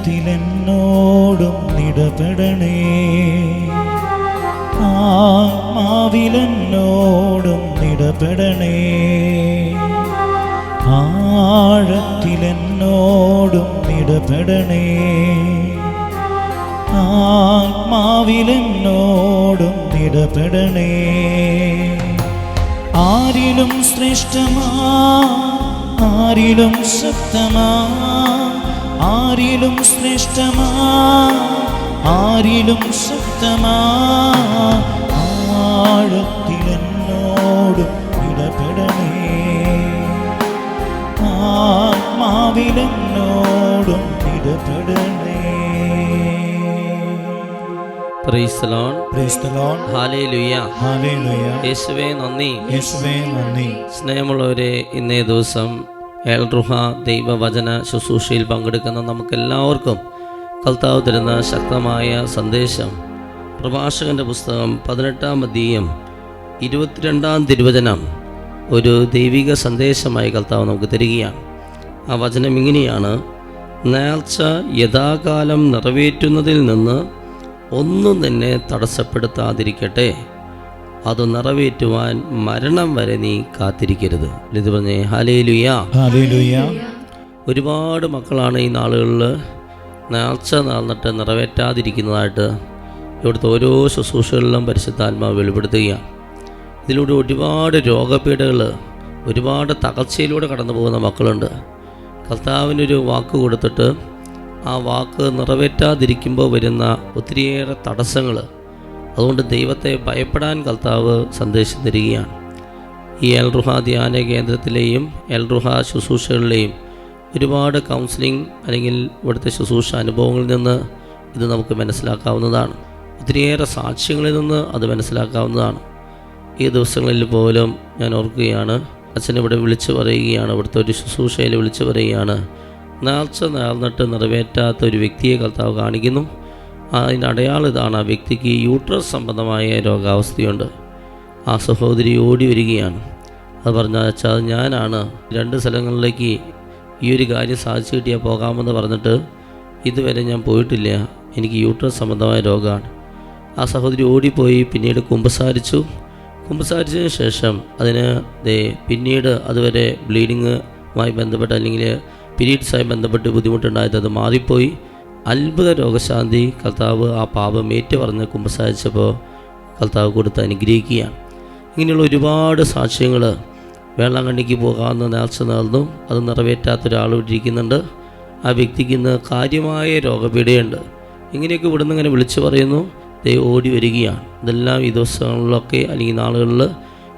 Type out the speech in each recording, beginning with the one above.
ആഴത്തിലെന്നോടും നിടപെടണേ. ആത്മാവിലെന്നോടും നിടപെടണേ. ആഴത്തിലെന്നോടും നിടപെടണേ. ആത്മാവിലെന്നോടും നിടപെടണേ. ആരിലും ശ്രേഷ്ഠമാ ആരിലും ശക്തമാ ആരിലും ശ്രേഷ്ഠമാ ആരിലും ശക്തമാ. ആഴത്തിലെന്നോടും ഇടപെടണേ. ആത്മാവിലെന്നോടും ഇടപെടണേ. യേശുവേ നന്ദി. യേശുവേ നന്ദി. സ്നേഹമുള്ളവരെ ഇന്നേ ദിവസം എൽറുഹ ദൈവവചന ശുശ്രൂഷയിൽ പങ്കെടുക്കുന്ന നമുക്കെല്ലാവർക്കും കർത്താവ് തരുന്ന ശക്തമായ സന്ദേശം. പ്രഭാഷകന്റെ പുസ്തകം പതിനെട്ടാം അധ്യയം ഇരുപത്തിരണ്ടാം തിരുവചനം ഒരു ദൈവിക സന്ദേശമായി കർത്താവ് നമുക്ക് തരികയാണ്. ആ വചനം ഇങ്ങനെയാണ്. നേർച്ച യഥാകാലം നിറവേറ്റുന്നതിൽ നിന്ന് ഒന്നും തന്നെ തടസ്സപ്പെടുത്താതിരിക്കട്ടെ. അത് നിറവേറ്റുവാൻ മരണം വരെ നീ കാത്തിരിക്കരുത്. ഇത് പറഞ്ഞേ ഹലേ ലുയാ ഒരുപാട് മക്കളാണ് ഈ നാളുകളിൽ നേർച്ച നടന്നിട്ട് നിറവേറ്റാതിരിക്കുന്നതായിട്ട് ഇവിടുത്തെ ഓരോ ശുശ്രൂഷകളിലും പരിശുദ്ധാത്മാവ് വെളിപ്പെടുത്തുകയാണ് ഇതിലൂടെ ഒരുപാട് രോഗപീഠകൾ ഒരുപാട് തകർച്ചയിലൂടെ കടന്നു പോകുന്ന മക്കളുണ്ട്. കർത്താവിനൊരു വാക്ക് കൊടുത്തിട്ട് ആ വാക്ക് നിറവേറ്റാതിരിക്കുമ്പോൾ വരുന്ന ഒത്തിരിയേറെ തടസ്സങ്ങൾ അതുകൊണ്ട് ദൈവത്തെ ഭയപ്പെടാൻ കർത്താവ് സന്ദേശം തരികയാണ്. ഈ എൽറുഹ ധ്യാന കേന്ദ്രത്തിലെയും എൽറുഹ ശുശ്രൂഷകളിലെയും ഒരുപാട് കൗൺസിലിംഗ് അല്ലെങ്കിൽ ഇവിടുത്തെ ശുശ്രൂഷ അനുഭവങ്ങളിൽ നിന്ന് ഇത് നമുക്ക് മനസ്സിലാക്കാവുന്നതാണ്. ഒത്തിരിയേറെ സാക്ഷ്യങ്ങളിൽ നിന്ന് അത് മനസ്സിലാക്കാവുന്നതാണ്. ഈ ദിവസങ്ങളിൽ പോലും ഞാൻ ഓർക്കുകയാണ് അച്ഛൻ ഇവിടെ വിളിച്ചു പറയുകയാണ് ഇവിടുത്തെ ഒരു ശുശ്രൂഷയിൽ വിളിച്ചു പറയുകയാണ് നേർച്ച നേർന്നിട്ട് നിറവേറ്റാത്ത ഒരു വ്യക്തിയെ കർത്താവ് കാണിക്കുന്നു. അതിന്റെ അടയാളം ഇതാണ്. ആ വ്യക്തിക്ക് യൂട്രസ് സംബന്ധമായ രോഗാവസ്ഥയുണ്ട്. ആ സഹോദരി ഓടി വരികയാണ്. അത് പറഞ്ഞാൽ വെച്ചാൽ ഞാനാണ്. രണ്ട് സ്ഥലങ്ങളിലേക്ക് ഈ ഒരു കാര്യം സാധിച്ചു കിട്ടിയാൽ പോകാമെന്ന് പറഞ്ഞിട്ട് ഇതുവരെ ഞാൻ പോയിട്ടില്ല. എനിക്ക് യൂട്രസ് സംബന്ധമായ രോഗമാണ്. ആ സഹോദരി ഓടിപ്പോയി പിന്നീട് കുമ്പസാരിച്ചു. കുമ്പസാരിച്ചതിന് ശേഷം അതിന് പിന്നീട് അതുവരെ ബ്ലീഡിങ്ങുമായി ബന്ധപ്പെട്ട് അല്ലെങ്കിൽ പീരീഡ്സുമായി ബന്ധപ്പെട്ട് ബുദ്ധിമുട്ടുണ്ടായത് അത് മാറിപ്പോയി. അത്ഭുത രോഗശാന്തി കർത്താവ് ആ പാപം ഏറ്റു പറഞ്ഞ് കുമ്പസാരിച്ചപ്പോൾ കർത്താവ് കൊടുത്ത് അനുഗ്രഹിക്കുകയാണ്. ഇങ്ങനെയുള്ള ഒരുപാട് സാക്ഷ്യങ്ങൾ വേളാങ്കണ്ണിക്ക് പോകാമെന്ന് നേർച്ച നേർന്നു. അത് നിറവേറ്റാത്ത ഒരാൾ ഇരിക്കുന്നുണ്ട്. ആ വ്യക്തിക്ക് ഇന്ന് കാര്യമായ രോഗപീഠയുണ്ട്. ഇങ്ങനെയൊക്കെ ഇവിടുന്ന് ഇങ്ങനെ വിളിച്ചു പറയുന്നു. ദൈവം ഓടി വരികയാണ്. ഇതെല്ലാം ഈ ദിവസങ്ങളിലൊക്കെ അല്ലെങ്കിൽ നാളുകളിൽ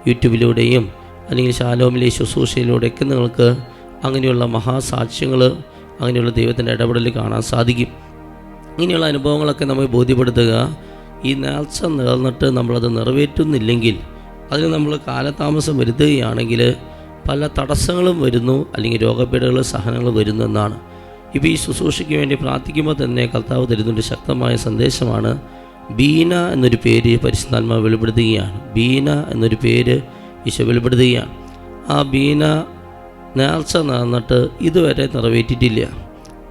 യൂട്യൂബിലൂടെയും അല്ലെങ്കിൽ ശാലോമിലെ ശുശ്രൂഷയിലൂടെയൊക്കെ നിങ്ങൾക്ക് അങ്ങനെയുള്ള മഹാസാക്ഷ്യങ്ങൾ അങ്ങനെയുള്ള ദൈവത്തിന്റെ ഇടപെടൽ കാണാൻ സാധിക്കും. ഇങ്ങനെയുള്ള അനുഭവങ്ങളൊക്കെ നമ്മെ ബോധ്യപ്പെടുത്തുക. ഈ നേർച്ച നേർന്നിട്ട് നമ്മളത് നിറവേറ്റുന്നില്ലെങ്കിൽ അതിന് നമ്മൾ കാലതാമസം വരുത്തുകയാണെങ്കിൽ പല തടസ്സങ്ങളും വരുന്നു അല്ലെങ്കിൽ രോഗപീഠകൾ സഹനങ്ങൾ വരുന്നു എന്നാണ്. ഇപ്പോൾ ഈ ശുശ്രൂഷയ്ക്ക് വേണ്ടി പ്രാർത്ഥിക്കുമ്പോൾ തന്നെ കർത്താവ് തരുന്നൊരു ശക്തമായ സന്ദേശമാണ് ബീന എന്നൊരു പേര് പരിശുദ്ധാത്മാവ് വെളിപ്പെടുത്തുകയാണ്. ബീന എന്നൊരു പേര് ഈശോ വെളിപ്പെടുത്തുകയാണ്. ആ ബീന നേർച്ച നടന്നിട്ട് ഇതുവരെ നിറവേറ്റിയിട്ടില്ല.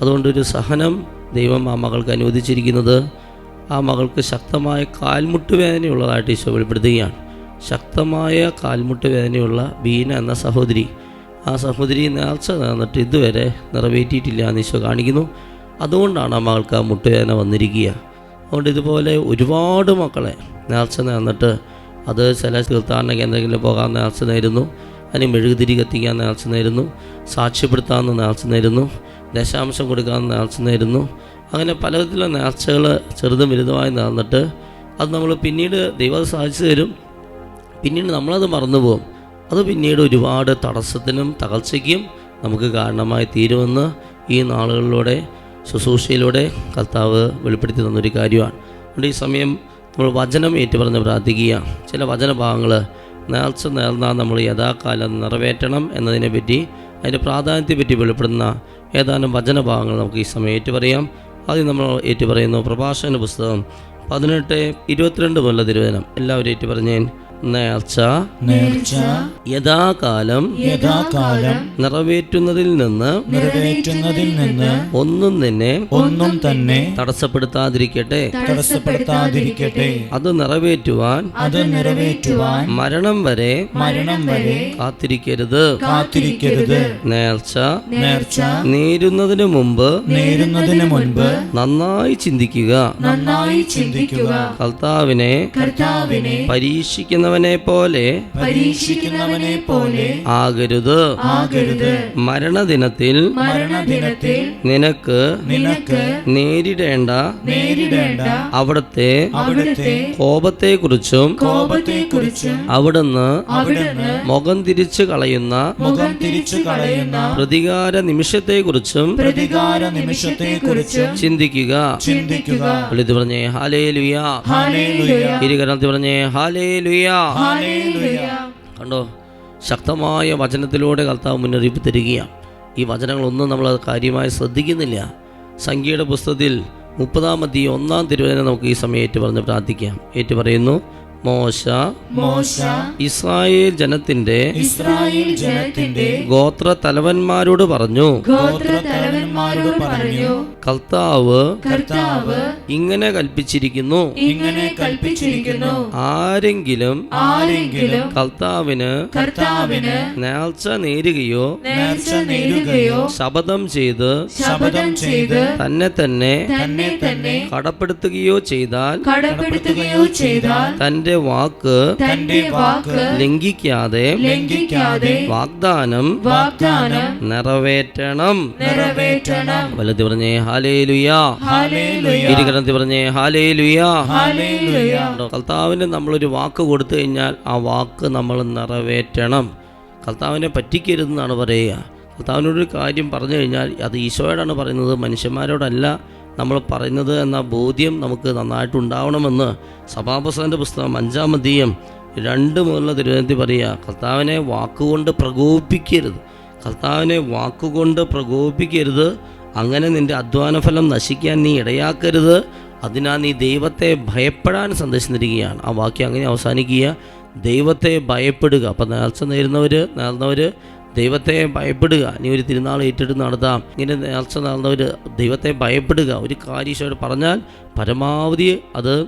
അതുകൊണ്ടൊരു സഹനം ദൈവം ആ മകൾക്ക് അനുവദിച്ചിരിക്കുന്നത് ആ മകൾക്ക് ശക്തമായ കാൽമുട്ട് വേദനയുള്ളതായിട്ട് ഈശോ വെളിപ്പെടുത്തുകയാണ്. ശക്തമായ കാൽമുട്ട് വേദനയുള്ള ബീന എന്ന സഹോദരി ആ സഹോദരി നേർച്ച നേർന്നിട്ട് ഇതുവരെ നിറവേറ്റിയിട്ടില്ല എന്ന് ഈശോ കാണിക്കുന്നു. അതുകൊണ്ടാണ് ആ മകൾക്ക് ആ മുട്ടുവേദന വന്നിരിക്കുക. അതുകൊണ്ട് ഇതുപോലെ ഒരുപാട് മക്കളെ നേർച്ച നേർന്നിട്ട് അത് ചില തീർത്ഥാടന കേന്ദ്രങ്ങളിൽ പോകാൻ നേർച്ച നേരുന്നു. അതിന് മെഴുകുതിരി കത്തിക്കാൻ നേർച്ച നേരുന്നു. സാക്ഷ്യപ്പെടുത്താമെന്ന് നേർച്ച നേരുന്നു. ദശാംശം കൊടുക്കാമെന്ന് നേർച്ച നേരുന്നു. അങ്ങനെ പലവിധത്തിലുള്ള നേർച്ചകൾ ചെറുതും വലുതുമായി നടന്നിട്ട് അത് നമ്മൾ പിന്നീട് ദൈവം സാധിച്ചു തരും. പിന്നീട് നമ്മളത് മറന്നുപോകും അത് പിന്നീട് ഒരുപാട് തടസ്സത്തിനും തകർച്ചയ്ക്കും നമുക്ക് കാരണമായി തീരുമെന്ന് ഈ നാളുകളിലൂടെ ശുശ്രൂഷയിലൂടെ കർത്താവ് വെളിപ്പെടുത്തി തന്നൊരു കാര്യമാണ്. അതുകൊണ്ട് ഈ സമയം നമ്മൾ വചനം ഏറ്റുപറഞ്ഞ് പ്രാർത്ഥിക്കുക. ചില വചനഭാഗങ്ങൾ നേർച്ച നേർന്നാൽ നമ്മൾ യഥാകാലം നിറവേറ്റണം എന്നതിനെപ്പറ്റി അതിന്റെ പ്രാധാന്യത്തെപ്പറ്റി വെളിപ്പെടുന്ന ഏതാനും വചനഭാഗങ്ങൾ നമുക്ക് ഈ സമയം ഏറ്റുപറയാം. ആദ്യം നമ്മൾ ഏറ്റുപറയുന്നു പ്രഭാഷകന്റെ പുസ്തകം പതിനെട്ട് ഇരുപത്തിരണ്ട് മുതലുള്ള തിരുവചനം. എല്ലാവരും ഏറ്റുപറഞ്ഞേൻ. നേർച്ച നേർച്ച യഥാകാലം യഥാകാലം നിറവേറ്റുന്നതിൽ നിന്ന് നിറവേറ്റുന്നതിൽ നിന്ന് ഒന്നും തന്നെ ഒന്നും തന്നെ തടസ്സപ്പെടുത്താതിരിക്കട്ടെ. തടസ്സപ്പെടുത്താതിരിക്കട്ടെ. അത് നിറവേറ്റുവാൻ അത് നിറവേറ്റുവാൻ മരണം വരെ മരണം വരെ കാത്തിരിക്കരുത്. കാത്തിരിക്കരുത്. നേർച്ച നേർച്ച നേരുന്നതിന് മുമ്പ് നേരുന്നതിന് മുൻപ് നന്നായി ചിന്തിക്കുക. നന്നായി ചിന്തിക്കുക. കർത്താവിനെ കർത്താവിനെ പരീക്ഷിക്കുന്നവനെ പോലെ പരീക്ഷിക്കുന്നവനെ പോലെ ആകരുത്. ആകരുത്. മരണദിനത്തിൽ മരണദിനത്തിൽ നിനക്ക് നിനക്ക് നേരിടേണ്ട നേരിടേണ്ട അവിടുത്തെ അവിടുത്തെ കോപത്തെക്കുറിച്ചും കോപത്തെക്കുറിച്ചും അവിടുന്ന് അവിടുന്ന് മുഖം തിരിച്ചു കളയുന്ന മുഖം തിരിച്ചു കളയുന്ന പ്രതികാര നിമിഷത്തെക്കുറിച്ചും പ്രതികാര നിമിഷത്തെക്കുറിച്ചും ചിന്തിക്കുക. ചിന്തിക്കുക. വിളിച്ചു പറഞ്ഞേ ഹാലേ ലുയാ ഹാലേ ലുയാ ഇരുകരണത്തിൽ പറഞ്ഞേ ഹാലേ ലുയാ കണ്ടോ? ശക്തമായ വചനത്തിലൂടെ കർത്താവ് മുന്നറിയിപ്പ് തരികയാണ് ഈ വചനങ്ങളൊന്നും നമ്മൾ കാര്യമായി ശ്രദ്ധിക്കുന്നില്ല. സംഖ്യയുടെ പുസ്തകത്തിൽ മുപ്പതാം മതി ഒന്നാം തിരുവചനം നമുക്ക് ഈ സമയം ഏറ്റു പറഞ്ഞ് പ്രാർത്ഥിക്കാം. ഏറ്റു പറയുന്നു മോശ മോശ ഇസ്രായേൽ ജനത്തിന്റെ ഇസ്രായേൽ ജനത്തിന്റെ ഗോത്ര തലവന്മാരോട് പറഞ്ഞു. ഗോത്ര തലവന്മാരോട് പറഞ്ഞു. കർത്താവ് കർത്താവ് ഇങ്ങനെ കൽപ്പിച്ചിരിക്കുന്നു. ഇങ്ങനെ കൽപ്പിച്ചിരിക്കുന്നു. ആരെങ്കിലും ആരെങ്കിലും കർത്താവിന് കർത്താവിന് നേർച്ച നേരുകയോ നേർച്ച നേരുകയോ ശപഥം ചെയ്ത് ശപഥം ചെയ്ത് തന്നെ തന്നെ തന്നെ തന്നെ കടപ്പെടുത്തുകയോ ചെയ്താൽ കടപ്പെടുത്തുകയോ ചെയ്താൽ തന്റെ വാക്ക് തന്റെ വാക്ക് ലംഘിക്കാതെ ലംഘിക്കാതെ വാഗ്ദാനം വാഗ്ദാനം നിറവേറ്റണം. നിറവേറ്റണം. വലതി പറഞ്ഞേ ഹാലേ ലുയാ ഇരുകടത്തി പറഞ്ഞേ ഹാലേ ലുയാ കർത്താവിന് നമ്മളൊരു വാക്ക് കൊടുത്തു കഴിഞ്ഞാൽ ആ വാക്ക് നമ്മൾ നിറവേറ്റണം. കർത്താവിനെ പറ്റിക്കരുതെന്നാണ് പറയുക. കർത്താവിനോടൊരു കാര്യം പറഞ്ഞു കഴിഞ്ഞാൽ അത് ഈശോയോടാണ് പറയുന്നത്. മനുഷ്യന്മാരോടല്ല. നമ്മൾ പറയുന്നത് എന്ന ബോധ്യം നമുക്ക് നന്നായിട്ടുണ്ടാവണമെന്ന് സഭാപ്രസാദന്റെ പുസ്തകം അഞ്ചാം അധ്യയം രണ്ട് മുതലുള്ള തിരുവനന്തപുരത്തിൽ പറയുക കർത്താവിനെ വാക്കുകൊണ്ട് പ്രകോപിപ്പിക്കരുത്. കർത്താവിനെ വാക്കുകൊണ്ട് പ്രകോപിപ്പിക്കരുത്. അങ്ങനെ നിന്റെ അധ്വാനഫലം നശിക്കാൻ നീ ഇടയാക്കരുത്. അതിനാൽ നീ ദൈവത്തെ ഭയപ്പെടാൻ സന്ദേശം തരികയാണ് ആ വാക്യം അങ്ങനെ അവസാനിക്കുക. ദൈവത്തെ ഭയപ്പെടുക. അപ്പം നേർച്ച നേരുന്നവർ നേർന്നവർ ദൈവത്തെ ഭയപ്പെടുക. നീ ഒരു തിരുനാൾ ഏറ്റെടുത്ത് നടത്താം. ഇങ്ങനെ നേർച്ച നടന്നവർ ദൈവത്തെ ഭയപ്പെടുക. ഒരു കാര്യം പറഞ്ഞാൽ പരമാവധി അത്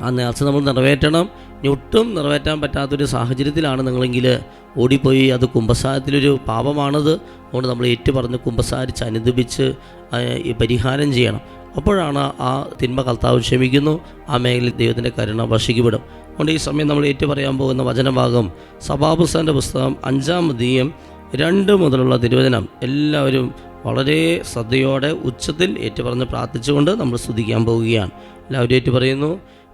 ആ നേർച്ച നമ്മൾ നിറവേറ്റണം. ഒട്ടും നിറവേറ്റാൻ പറ്റാത്തൊരു സാഹചര്യത്തിലാണ് നിങ്ങളെങ്കിൽ ഓടിപ്പോയി അത് കുംഭസാരത്തിലൊരു പാപമാണത്. അതുകൊണ്ട് നമ്മൾ ഏറ്റു പറഞ്ഞ് കുംഭസാരിച്ച് അനുദപിച്ച് ആ, പരിഹാരം ചെയ്യണം. അപ്പോഴാണ് ആ തിന്മ കർത്താവ് ക്ഷമിക്കുന്നു. ആ മേഖലയിൽ ദൈവത്തിന്റെ കരുണ വർഷിക്കപ്പെടും. അതുകൊണ്ട് ഈ സമയം നമ്മൾ ഏറ്റു പറയാൻ പോകുന്ന വചനഭാഗം സഭാപുസ്തകന്റെ പുസ്തകം അഞ്ചാം അധ്യയം രണ്ട് മുതലുള്ള തിരുവചനം. എല്ലാവരും വളരെ ശ്രദ്ധയോടെ ഉച്ചത്തിൽ ഏറ്റുപറഞ്ഞ് പ്രാർത്ഥിച്ചുകൊണ്ട് നമ്മൾ സ്തുതിക്കാൻ പോവുകയാണ് എല്ലാവരും ഏറ്റു പറയുന്നു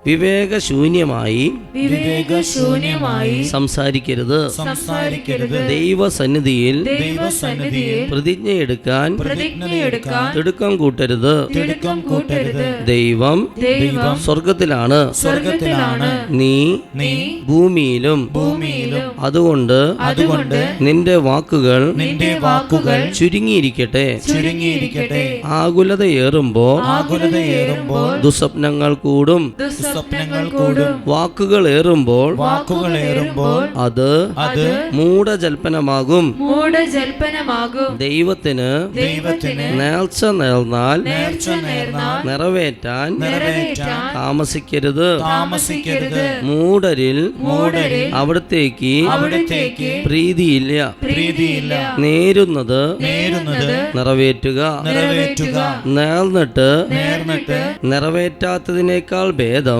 വിവേകശൂന്യമായി വിവേകശൂന്യമായി സംസാരിക്കരുത്. സംസാരിക്കരുത്. ദൈവസന്നിധിയിൽ ദൈവസന്നിധിയിൽ പ്രതിജ്ഞയെടുക്കാൻ പ്രതിജ്ഞയെടുക്കാൻ തിടുക്കം കൂട്ടരുത്. തിടുക്കം കൂട്ടരുത്. ദൈവം ദൈവം സ്വർഗത്തിലാണ് സ്വർഗത്തിലാണ് നീ നീ ഭൂമിയിലും ഭൂമിയിലും അതുകൊണ്ട് അതുകൊണ്ട് നിന്റെ വാക്കുകൾ നിന്റെ വാക്കുകൾ ചുരുങ്ങിയിരിക്കട്ടെ. ചുരുങ്ങിയിരിക്കട്ടെ. ആകുലതയേറുമ്പോൾ ആകുലതയേറുമ്പോൾ ദുസ്വപ്നങ്ങൾ കൂടും. സ്വപ്നങ്ങൾ കൂടും. വാക്കുകൾ ഏറുമ്പോൾ വാക്കുകൾ ഏറുമ്പോൾ അത് അത് മൂടജൽപ്പനമാകും മൂടജൽപ്പനമാകും ദൈവത്തിന് ദൈവത്തിന് നേർച്ച നേർന്നാൽ നേർച്ച നേർന്നാൽ നിറവേറ്റാൻ നിറവേറ്റാൻ താമസിക്കരുത്. താമസിക്കരുത്. മൂഢരിൽ മൂടരിൽ അവിടത്തേക്ക് അവിടത്തേക്ക് പ്രീതിയില്ല. പ്രീതിയില്ല. നേരുന്നത് നേരുന്നത് നിറവേറ്റുക. നിറവേറ്റുക. നേർന്നിട്ട് നേർന്നിട്ട് നിറവേറ്റാത്തതിനേക്കാൾ ഭേദം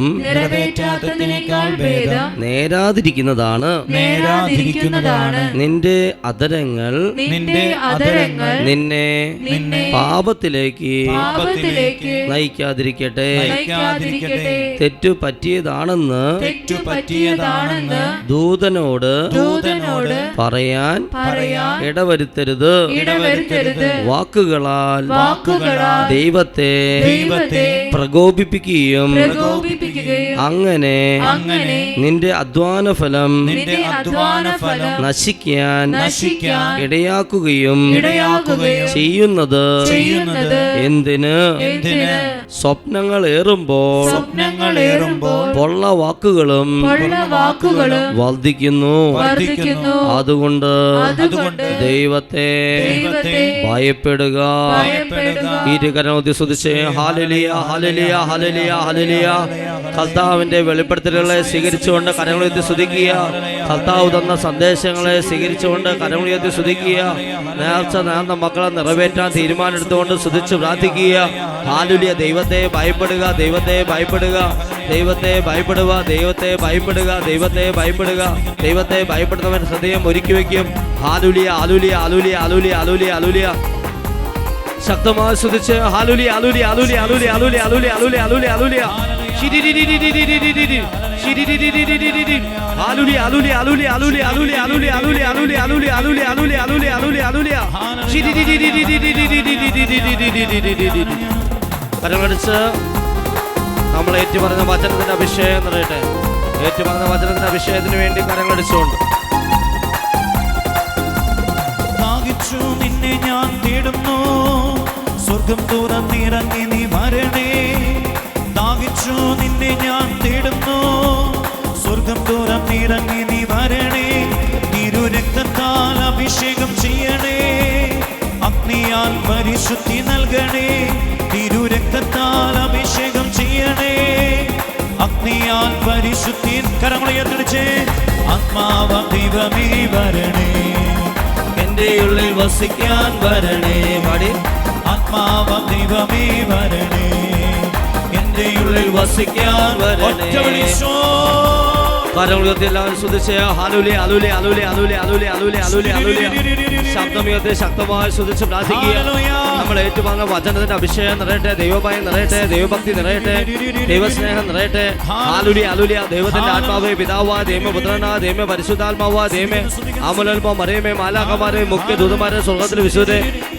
ഭേദം നേരാതിരിക്കുന്നതാണ് നേരാതിരിക്കുന്നതാണ് നിന്റെ അധരങ്ങൾ നിന്റെ അധരങ്ങൾ നിന്നെ നിന്നെ പാപത്തിലേക്ക് പാപത്തിലേക്ക് നയിക്കാതിരിക്കട്ടെ. നയിക്കാതിരിക്കട്ടെ. തെറ്റു പറ്റിയതാണെന്ന് തെറ്റു പറ്റിയതാണെന്ന് ദൂതനോട് ദൂതനോട് പറയാൻ പറയാൻ ഇടവരുത്തരുത്. ഇടവരുത്തരുത്. വാക്കുകളാൽ വാക്കുകളാൽ ദൈവത്തെ ദൈവത്തെ പ്രകോപിപ്പിക്കുകയും പ്രകോപിപ്പിക്കുകയും അങ്ങനെ അങ്ങനെ നിന്റെ അധ്വാന ഫലം നിന്റെ അധ്വാന ഫലം നശിക്കാൻ നശിക്കാൻ ഇടയാക്കുകയും ഇടയാക്കുകയും ചെയ്യുന്നത് ചെയ്യുന്നത് എന്തിന്? എന്തിന്? സ്വപ്നങ്ങൾ ഏറുമ്പോൾ സ്വപ്നങ്ങൾ ഏറുമ്പോൾ പൊള്ള വാക്കുകളും വാക്കുകളും വർദ്ധിക്കുന്നു. അതുകൊണ്ട് അതുകൊണ്ട് ദൈവത്തെ ഭയപ്പെടുക. ഭയപ്പെടുക. ഈ രകരം ഉദ്ദേശിച്ചേ ഹാലലിയ ഹാലലിയ ഹാലലിയ ഹാലലിയ കർത്താവിന്റെ വെളിപ്പെടുത്തലുകളെ സ്വീകരിച്ചുകൊണ്ട് കരങ്ങളുയർത്തി സ്തുതിക്കുക കർത്താവ് തന്ന സന്ദേശങ്ങളെ സ്വീകരിച്ചുകൊണ്ട് കരങ്ങളുയർത്തി സ്തുതിക്കുക നേർച്ച നേർന്ന മക്കളെ നിറവേറ്റാൻ തീരുമാനമെടുത്തുകൊണ്ട് സ്തുതിച്ച് പ്രാർത്ഥിക്കുക ആലുലിയ ദൈവത്തെ ഭയപ്പെടുക ദൈവത്തെ ഭയപ്പെടുക ദൈവത്തെ ഭയപ്പെടുക ദൈവത്തെ ഭയപ്പെടുക ദൈവത്തെ ഭയപ്പെടുക ദൈവത്തെ ഭയപ്പെടുന്നവൻ ഹൃദയം ഒരുക്കി വയ്ക്കും ആലുലിയ ആലുലിയ ആലുലിയ ആലുലിയ ആലുലിയ ആലുലിയ ശക്തമായി സ്തുതിച്ച് ആലുലി ആലുലി ആലുലി ആലുലി ആലുലി ആലുലി ആലുലി ആലുലി അലുലി അലുലി അലുലി അലുലി അലുലി അലുലി അലുലി അലുലി അലുലി അലുലി അലുലി അലുലി അലുലി അലുലി പരിഗണിച്ച് നമ്മൾ ഏറ്റുപറഞ്ഞ വചനത്തിന്റെ അഭിഷേകം നിറയട്ടെ ഏറ്റുപറഞ്ഞ വചനത്തിന്റെ അഭിഷേകത്തിന് വേണ്ടി കരങ്ങളടിച്ചുകൊണ്ട് നിന്നെ ഞാൻ തേടുന്നു. സ്വർഗം തുറന്നിറങ്ങി നീ വരണേ. ദാഹിച്ചു നിന്നെ ഞാൻ തേടുന്നു. സ്വർഗം നിറങ്ങി നീ വരണേ. തിരുരക്തത്താൽ അഭിഷേകം ചെയ്യണേ. അഗ്നിയാൽ പരിശുദ്ധി നൽകണേ. തിരുരക്തത്താൽ അഭിഷേകം ചെയ്യണേ. അഗ്നിയാൽ പരിശുദ്ധി കരമുളയത്തിടിച്ച് ആത്മാവ ദൈവമേ വരണേ. എന്റെ ഉള്ളിൽ വസിക്കാൻ വരണേ മടി. ആത്മാവ ദൈവമേ വരണേ. എന്റെ ഉള്ളിൽ വസിക്കാൻ വരണേ. ഒറ്റ വിളിച്ചോ കരങ്ങൾ ഉയർത്തി എല്ലാവരും ശ്രദ്ധിച്ച് ഹാലൂലി അലൂലി അലൂലി അലൂലി അലൂലി അലൂലി അലൂലി അലൂലി ശബ്ദം ഉയർത്തി ശക്തമായി ശ്രദ്ധിച്ച് പ്രാർത്ഥിക്കുക. നമ്മൾ ഏറ്റുവാങ്ങുന്ന വചനത്തിന്റെ അഭിഷേകം നിറയട്ടെ ദൈവഭയം നിറയട്ടെ ദൈവഭക്തി നിറയട്ടെ ദൈവസ്നേഹം നിറയട്ടെ. ഹാലുലി അലുലിയ ദൈവത്തിന്റെ ആത്മാവേ പിതാവാ ദൈവപുത്രനാ ദൈവ പരിശുദ്ധാത്മാവ ദൈവമേ. ആമുലൽമോ മറിയമേ മാലാഖമാരെ മുഖ്യ ദൂതമാരെ സ്വർഗത്തിൽ വിശുദ്ധ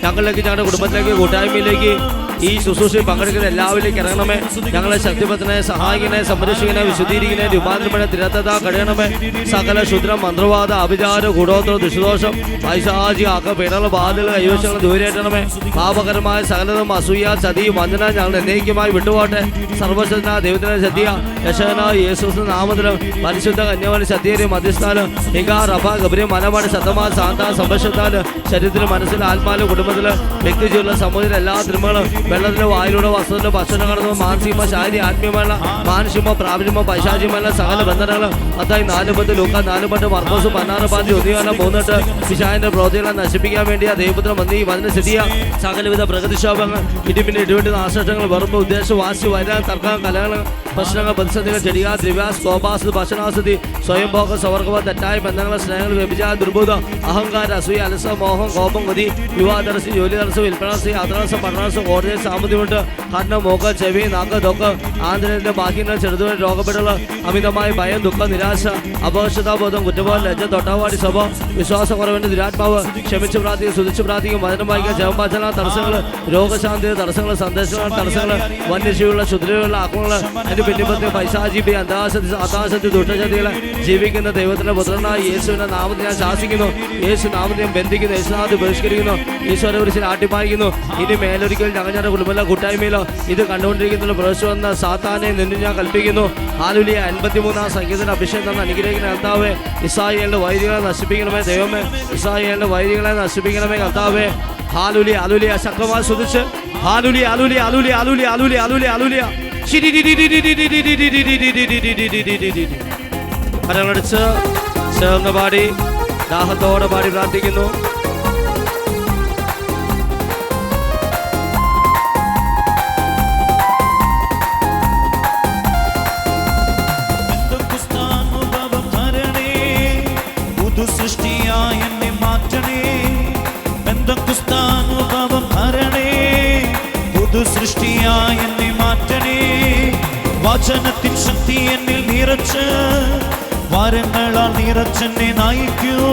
ഞങ്ങളിലേക്ക് ഞങ്ങളുടെ കുടുംബത്തിലേക്ക് കൂട്ടായ്മയിലേക്ക് ഈ ശുശ്രൂഷയിൽ പങ്കെടുക്കുന്ന എല്ലാവരിലേക്ക് ഇറങ്ങണമേ. ഞങ്ങളെ ശക്തിപത്തിനെ സഹായിക്കണേ സംരക്ഷിക്കണേ വിശുദ്ധീകരിക്കണേ രൂപാന്തരപ്പെടെ തിരത്തത കഴിയണമേ സകല ശുദ്ര മന്ത്രവാദ അഭിചാര ഗുണോത്ര ദുഷിദോഷം പൈശാചി ആക്ക പീഡന ബാധകൾ കൈവശങ്ങൾ ദൂരേറ്റണമേ. പാപകരമായ സകലതും അസൂയ ചതി വഞ്ചന ഞങ്ങൾ എന്നേക്കുമായി വിട്ടുപോട്ടെ സർവശക്തന ദൈവത്തിനെ സത്യ യശന യേശുസ് നാമത്തിലും പരിശുദ്ധ കന്യാവലി ശക്തിയും മധ്യസ്ഥാനം നികാ റഫ ഗബരി മലപാട് ശതമാ സാന്ത സംരക്ഷത്താൽ ശരീരത്തിലും മനസ്സിലും ആത്മാവിലും കുടുംബത്തിലും വ്യക്തിജീവിതത്തിലും സമൂഹത്തിലെ എല്ലാ തിന്മകളും വെള്ളത്തിലും വായിലൂടെ വസ്തുവിലും ഭക്ഷണം കടന്നു മാനസികമോ ശാരീരിക ആത്മീയമല്ല മാനുഷികമോ പ്രാപഞ്ചമോ പൈശാചികമല്ല സകല ബന്ധനങ്ങളും അതായി നാല് പത്ത് ലൂക്ക നാല് പത്ത് മർക്കോസ് പതിനാറ് പാതി ഒന്നിയാലും മൂന്നിട്ട് പിശാവിന്റെ പ്രവൃത്തികളെ നശിപ്പിക്കാൻ വേണ്ടി ആ ദൈവപുത്രം വന്ന് ഈ സ്ഥിതിയ സകലവിധ പ്രകൃതിക്ഷോഭങ്ങൾ ഇടിമിന്റെ ഇടിവെട്ടി നാശനഷ്ടങ്ങൾ വെറുപ്പ് ഉദ്ദേശം വാശി വരാൻ തർക്കം കലകൾ പ്രശ്നങ്ങൾ പ്രതിസന്ധികൾ ചെടിക ദ്രവ്യാസ് സ്വഭാസ് ഭക്ഷണാസ്തി സ്വയംഭോഗ സവർഗവ തെറ്റായ ബന്ധങ്ങൾ സ്നേഹങ്ങൾ വ്യഭിചാര ദുർബുധം അഹങ്കാര അസൂയ അലസ മോഹം കോപം കൊതി യുവാദർശി ജോലി തടസ്സം വിൽപ്പനാസി യാത്രാസം പഠനാസം കോടതി സാമ്പത്തികമുണ്ട് കണ്ണ് മൂക്ക് ചെവി നാക്ക് തൊക്ക് ആന്തരിക ബാഹ്യങ്ങൾ ചെറുതുവരെ രോഗപ്പെട്ടുള്ള അമിതമായ ഭയം ദുഃഖം നിരാശ അപകർഷതാബോധം കുറ്റബോധം ലജ്ജ തൊട്ടാവാടി സ്വഭാവം വിശ്വാസക്കുറവിന്റെ ദുരാത്മാവ് ക്ഷമിച്ച് പ്രാർത്ഥിക്കും സുതിച്ച് പ്രാർത്ഥിക്കും വചനം വായിക്കുക ജപവാചന തടസ്സങ്ങൾ രോഗശാന്തി തടസ്സങ്ങൾ സന്ദേശങ്ങൾ തടസ്സങ്ങൾ വന്യജീവികളുടെ ശുദ്രയുള്ള ആക്രമണങ്ങൾ അതിന്റെ പിന്നിപ്പത്തെ പൈസാജീപി അന്താശക്തി അതാശക്തി ദുഷ്ടജാതികളെ ജീവിക്കുന്ന ദൈവത്തിന്റെ പുത്രനായ യേശുവിന്റെ നാമത്തിൽ ഞാൻ ശാസിക്കുന്നു. യേശു നാമത്തെ ഞാൻ ബന്ധിക്കുന്നു. യേശുനാഥ് ബഹിഷ്കരിക്കുന്നു ഈശ്വരനെ കുറിച്ച് ആട്ടിപ്പായിക്കുന്നു. ഇനി മേലൊരിക്കൽ ഞങ്ങൾ കുടുംബല കൂട്ടായ്മയിലോ ഇത് കണ്ടുകൊണ്ടിരിക്കുന്ന പ്രവേശം വന്ന സാത്താനെ നിന്ന് ഞാൻ കൽപ്പിക്കുന്നു ഹാലുലിയ അൻപത്തിമൂന്നാം സംഗീതത്തിന്റെ അഭിഷേകം തന്ന അനുഗ്രഹിക്കുന്ന കർത്താവേ ഇസായിയുടെ വൈദികളെ നശിപ്പിക്കണമേ ദൈവമേ ഇസായിയുടെ വൈദികളെ നശിപ്പിക്കണമേ കർത്താവേ ഹാലുലി അലുലിയ ശക്തമായി ശ്രദ്ധിച്ച് ഹാലുലി അലുലി അലുലി അലുലി അലുലി അലുലി അലുലിയ കരങ്ങളടിച്ച് ചേർന്ന് പാടി ദാഹത്തോടെ പാടി പ്രാർത്ഥിക്കുന്നു വചനത്തിൻ ശക്തി എന്നിൽ നിറച്ച് വരങ്ങളാൽ നിറച്ചെന്നെ നയിക്കൂ.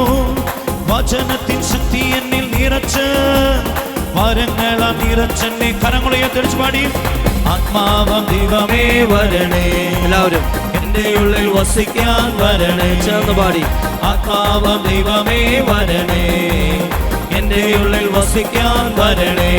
വചനത്തിൻ ശക്തി എന്നിൽ നിറച്ച് വരങ്ങളാൽ നിറച്ചെന്നെ കരങ്ങളെ തെളിച്ച് പാടി. ആത്മാവം ദൈവമേ വരണേ. എല്ലാവരും എന്റെ ഉള്ളിൽ വസിക്കാൻ വരണേ. ചേർന്ന് പാടി. ആത്മാവം ദൈവമേ വരണേ. എന്റെ ഉള്ളിൽ വസിക്കാൻ വരണേ.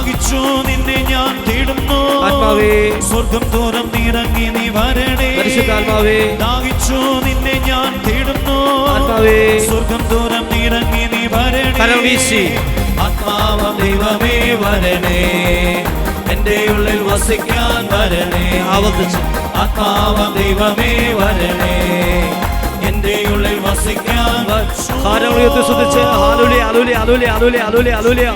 ദാഹിച്ചു നിന്നെ ഞാൻ തേടുന്നു ആത്മാവേ. സ്വർഗം തോറും നിറങ്ങി നീ വരണേ പരിശുദ്ധാത്മാവേ. ദാഹിച്ചു നിന്നെ ഞാൻ തേടുന്നു ആത്മാവേ. സ്വർഗം തോറും നിറങ്ങി നീ വരണേ കരം വീശി. ദൈവമേ വരണേ എന്റെ ഉള്ളിൽ വസിക്കാൻ വരണേ ആവർത്തിച്ച്. ആത്മാവ ദൈവമേ വരണേ എന്റെ ഉള്ളിൽ വസിക്കാൻ കാരങ്ങളുയർത്തി ശ്രദ്ധിച്ച് ആലുലി അലുലി അലുലി അലുലി അലുലി അലുലിയ